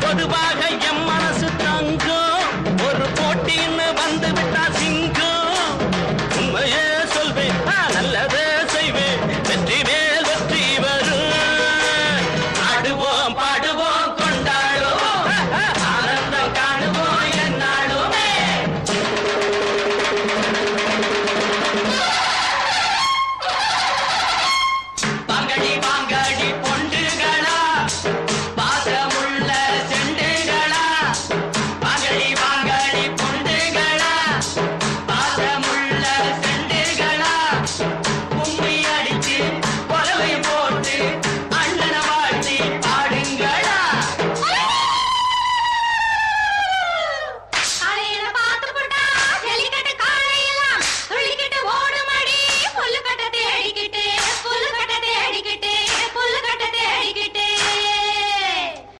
பொதுவாக எம் மனசு தங்கும். ஒரு போட்டியின்